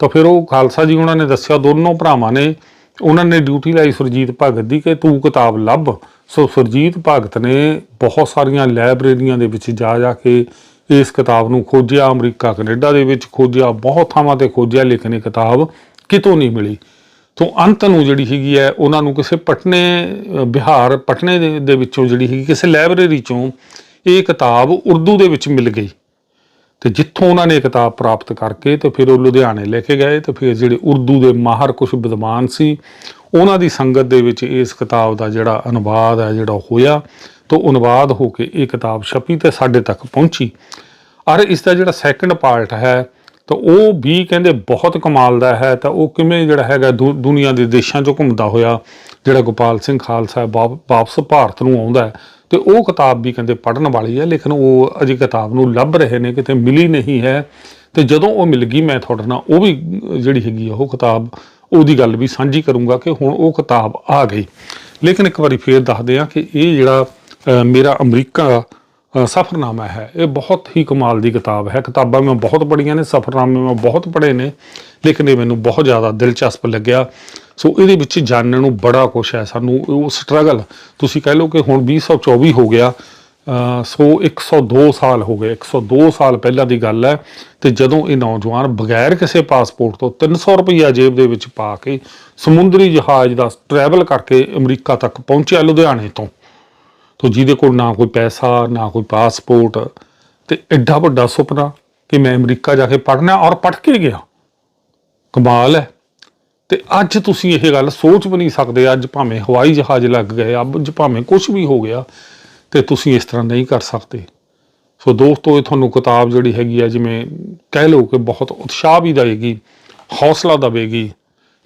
ਤਾਂ ਫਿਰ ਉਹ ਖਾਲਸਾ ਜੀ ਉਹਨਾਂ ਨੇ ਦੱਸਿਆ, ਦੋਨੋਂ ਭਰਾਵਾਂ ਨੇ, ਉਹਨਾਂ ਨੇ ਡਿਊਟੀ ਲਾਈ ਸੁਰਜੀਤ ਭਗਤ ਦੀ ਕਿ ਤੂੰ ਕਿਤਾਬ ਲੱਭ। ਸੋ ਸੁਰਜੀਤ ਭਗਤ ਨੇ ਬਹੁਤ ਸਾਰੀਆਂ ਲਾਇਬ੍ਰੇਰੀਆਂ ਦੇ ਵਿੱਚ ਜਾ ਜਾ ਕੇ ਇਸ ਕਿਤਾਬ ਨੂੰ ਖੋਜਿਆ, ਅਮਰੀਕਾ, ਕੈਨੇਡਾ ਦੇ ਵਿੱਚ ਖੋਜਿਆ, ਬਹੁਤ ਥਾਵਾਂ ਤੇ ਖੋਜਿਆ, ਲੇਕਿਨ ਇਹ ਕਿਤਾਬ ਕਿਤੋਂ ਨਹੀਂ ਮਿਲੀ। ਤੋਂ ਅੰਤ ਨੂੰ ਜਿਹੜੀ ਹੈਗੀ ਹੈ, ਉਹਨਾਂ ਨੂੰ ਕਿਸੇ ਪਟਨੇ ਬਿਹਾਰ ਪਟਨੇ ਦੇ- ਦੇ ਵਿੱਚੋਂ ਜਿਹੜੀ ਹੈਗੀ, ਕਿਸੇ ਲਾਇਬ੍ਰੇਰੀ ਚੋਂ ਇਹ ਕਿਤਾਬ ਉਰਦੂ ਦੇ ਵਿੱਚ ਮਿਲ ਗਈ। ਤੇ ਜਿੱਥੋਂ ਉਹਨਾਂ ਨੇ ਇਹ ਕਿਤਾਬ ਪ੍ਰਾਪਤ ਕਰਕੇ ਤੇ ਫਿਰ ਉਹ ਲੁਧਿਆਣੇ ਲੈ ਕੇ ਗਏ ਤੇ ਫਿਰ ਜਿਹੜੇ ਉਰਦੂ ਦੇ ਮਾਹਰ ਕੁਝ ਵਿਦਵਾਨ ਸੀ, ਉਹਨਾਂ ਦੀ ਸੰਗਤ ਦੇ ਵਿੱਚ ਇਸ ਕਿਤਾਬ ਦਾ ਜਿਹੜਾ ਅਨੁਵਾਦ ਹੈ, ਜਿਹੜਾ ਹੋਇਆ, ਤੋਂ ਅਨੁਵਾਦ ਹੋ ਕੇ ਇਹ ਕਿਤਾਬ ਛਪੀ ਤੇ ਸਾਡੇ ਤੱਕ ਪਹੁੰਚੀ। ਔਰ ਇਸ ਦਾ ਜਿਹੜਾ ਸੈਕੰਡ ਪਾਰਟ ਹੈ ਤਾਂ ਉਹ ਵੀ ਕਹਿੰਦੇ ਬਹੁਤ ਕਮਾਲ ਦਾ ਹੈ, ਤਾਂ ਉਹ ਕਿਵੇਂ ਜਿਹੜਾ ਹੈਗਾ ਦੁ- ਦੁਨੀਆ ਦੇ ਦੇਸ਼ਾਂ 'ਚੋਂ ਘੁੰਮਦਾ ਹੋਇਆ, ਜਿਹੜਾ ਗੋਪਾਲ ਸਿੰਘ ਖਾਲਸਾ ਵਾਪ- ਵਾਪਸ ਭਾਰਤ ਨੂੰ ਆਉਂਦਾ ਹੈ, ਤੇ ਉਹ ਕਿਤਾਬ ਵੀ ਕਹਿੰਦੇ ਪੜਨ ਵਾਲੀ ਹੈ, ਲੇਕਿਨ ਉਹ ਅਜੇ ਕਿਤਾਬ ਨੂੰ ਲੱਭ ਰਹੇ ਨੇ, ਕਿਤੇ ਮਿਲੀ ਨਹੀਂ ਹੈ, ਤੇ ਜਦੋਂ ਉਹ ਮਿਲ ਗਈ ਮੈਂ ਤੁਹਾਡੇ ਨਾਲ, ਉਹ ਵੀ ਜਿਹੜੀ ਹੈਗੀ ਆ ਉਹ ਕਿਤਾਬ, ਉਹਦੀ ਗੱਲ ਵੀ ਸਾਂਝੀ ਕਰੂੰਗਾ ਕਿ ਹੁਣ ਉਹ ਕਿਤਾਬ ਆ ਗਈ। ਲੇਕਿਨ ਇੱਕ ਵਾਰੀ ਫੇਰ ਦੱਸਦੇ ਆ ਕਿ ਇਹ ਜਿਹੜਾ ਮੇਰਾ ਅਮਰੀਕਾ ਸਫ਼ਰਨਾਮਾ ਹੈ। ਇਹ ਬਹੁਤ ਹੀ ਕਮਾਲ ਦੀ ਕਿਤਾਬ ਹੈ। ਕਿਤਾਬਾਂ ਮੈਂ ਬਹੁਤ ਪੜ੍ਹੀਆਂ ਨੇ ਸਫ਼ਰਨਾਮੇ ਮੈਂ ਬਹੁਤ ਪੜ੍ਹੇ ਨੇ ਲੇਕਿਨ ਇਹ ਮੈਨੂੰ ਬਹੁਤ ਜ਼ਿਆਦਾ ਦਿਲਚਸਪ ਲੱਗਿਆ। ਸੋ ਇਹਦੇ ਵਿੱਚ ਜਾਣਨ ਨੂੰ ਬੜਾ ਕੁਝ ਹੈ। ਸਾਨੂੰ ਉਹ ਸਟਰਗਲ ਤੁਸੀਂ ਕਹਿ ਲਓ ਕਿ ਹੁਣ 2024 ਹੋ ਗਿਆ ਅ, ਸੋ 102 ਸਾਲ ਹੋ ਗਏ। 102 ਸਾਲ ਪਹਿਲਾਂ ਦੀ ਗੱਲ ਹੈ ਤੇ ਜਦੋਂ ਇਹ ਨੌਜਵਾਨ ਬਗੈਰ ਕਿਸੇ ਪਾਸਪੋਰਟ ਤੋਂ 300 ਰੁਪਈਆ ਜੇਬ ਦੇ ਵਿੱਚ ਪਾ ਕੇ ਸਮੁੰਦਰੀ ਜਹਾਜ਼ ਦਾ ਟਰੈਵਲ ਕਰਕੇ ਅਮਰੀਕਾ ਤੱਕ ਪਹੁੰਚਿਆ ਲੁਧਿਆਣੇ ਤੋਂ ਤੋ ਜਿਹਦੇ ਕੋਲ ਨਾ ਕੋਈ ਪੈਸਾ, ਨਾ ਕੋਈ ਪਾਸਪੋਰਟ ਤੇ ਐਡਾ ਵੱਡਾ ਸੁਪਨਾ ਕਿ ਮੈਂ ਅਮਰੀਕਾ ਜਾ ਕੇ ਪੜ੍ਹਨਾ ਔਰ ਪੜ੍ਹ ਕੇ ਗਿਆ। ਕਮਾਲ ਹੈ। ਤੇ ਅੱਜ ਤੁਸੀਂ ਇਹ ਗੱਲ ਸੋਚ ਵੀ ਨਹੀਂ ਸਕਦੇ, ਅੱਜ ਭਾਵੇਂ ਹਵਾਈ ਜਹਾਜ਼ ਲੱਗ ਗਏ, ਅੱਜ ਭਾਵੇਂ ਕੁਝ ਵੀ ਹੋ ਗਿਆ, ਤੇ ਤੁਸੀਂ ਇਸ ਤਰ੍ਹਾਂ ਨਹੀਂ ਕਰ ਸਕਦੇ। ਸੋ ਦੋਸਤੋ, ਇਹ ਤੁਹਾਨੂੰ ਕਿਤਾਬ ਜਿਹੜੀ ਹੈਗੀ ਆ, ਜਿਵੇਂ ਕਹਿ ਲਓ ਕਿ ਬਹੁਤ ਉਤਸ਼ਾਹ ਵੀ ਦੇਵੇਗੀ, ਹੌਸਲਾ ਦੇਵੇਗੀ।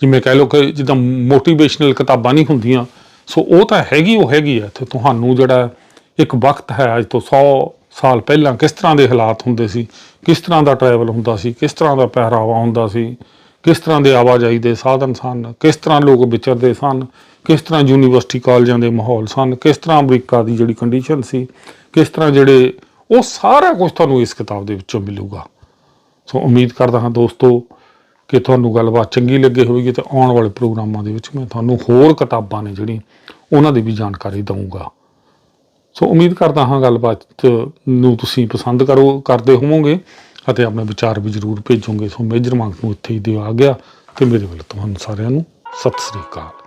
ਜਿਵੇਂ ਕਹਿ ਲਓ ਕਿ ਜਿੱਦਾਂ ਮੋਟੀਵੇਸ਼ਨਲ ਕਿਤਾਬਾਂ ਨਹੀਂ ਹੁੰਦੀਆਂ ਸੋ ਉਹ ਤਾਂ ਹੈਗੀ, ਉਹ ਹੈਗੀ ਹੈ। ਤੇ ਤੁਹਾਨੂੰ ਜਿਹੜਾ ਇੱਕ ਵਕਤ ਹੈ, ਅੱਜ ਤੋਂ 100 ਸਾਲ ਪਹਿਲਾਂ ਕਿਸ ਤਰ੍ਹਾਂ ਦੇ ਹਾਲਾਤ ਹੁੰਦੇ ਸੀ? ਕਿਸ ਤਰ੍ਹਾਂ ਦਾ ਟਰੈਵਲ ਹੁੰਦਾ ਸੀ? ਕਿਸ ਤਰ੍ਹਾਂ ਦਾ ਪਹਿਰਾਵਾ ਹੁੰਦਾ ਸੀ? ਕਿਸ ਤਰ੍ਹਾਂ ਦੇ ਆਵਾਜਾਈ ਦੇ ਸਾਧਨ ਸਨ? ਕਿਸ ਤਰ੍ਹਾਂ ਲੋਕ ਵਿਚਰਦੇ ਸਨ? ਕਿਸ ਤਰ੍ਹਾਂ ਯੂਨੀਵਰਸਿਟੀ ਕਾਲਜਾਂ ਦੇ ਮਾਹੌਲ ਸਨ? ਕਿਸ ਤਰ੍ਹਾਂ ਅਮਰੀਕਾ ਦੀ ਜਿਹੜੀ ਕੰਡੀਸ਼ਨ ਸੀ? ਕਿਸ ਤਰ੍ਹਾਂ ਜਿਹੜੇ ਉਹ ਸਾਰਾ ਕੁਝ ਤੁਹਾਨੂੰ ਇਸ ਕਿਤਾਬ ਦੇ ਵਿੱਚੋਂ ਮਿਲੂਗਾ। ਸੋ ਉਮੀਦ ਕਰਦਾ ਹਾਂ ਦੋਸਤੋ ਕਿ ਤੁਹਾਨੂੰ ਗੱਲਬਾਤ ਚੰਗੀ ਲੱਗੇ ਹੋਵੇਗੀ ਤੇ ਆਉਣ ਵਾਲੇ ਪ੍ਰੋਗਰਾਮਾਂ ਦੇ ਵਿੱਚ ਮੈਂ ਤੁਹਾਨੂੰ ਹੋਰ ਕਿਤਾਬਾਂ ਨੇ ਜਿਹੜੀ ਉਹਨਾਂ ਦੀ ਵੀ ਜਾਣਕਾਰੀ ਦਊਂਗਾ। ਸੋ ਉਮੀਦ ਕਰਦਾ ਹਾਂ ਗੱਲਬਾਤ ਨੂੰ ਤੁਸੀਂ ਪਸੰਦ ਕਰੋ, ਕਰਦੇ ਹੋਵੋਗੇ ਅਤੇ ਆਪਣੇ ਵਿਚਾਰ ਵੀ ਜ਼ਰੂਰ ਭੇਜੋਗੇ। ਸੋ ਮੇਜਰ ਮੰਗ ਨੂੰ ਇੱਥੇ ਹੀ ਦਿਓ ਆ ਗਿਆ ਤੇ ਮੇਰੇ ਵੱਲੋਂ ਤੁਹਾਨੂੰ ਸਾਰਿਆਂ ਨੂੰ ਸਤਿ ਸ੍ਰੀ ਅਕਾਲ।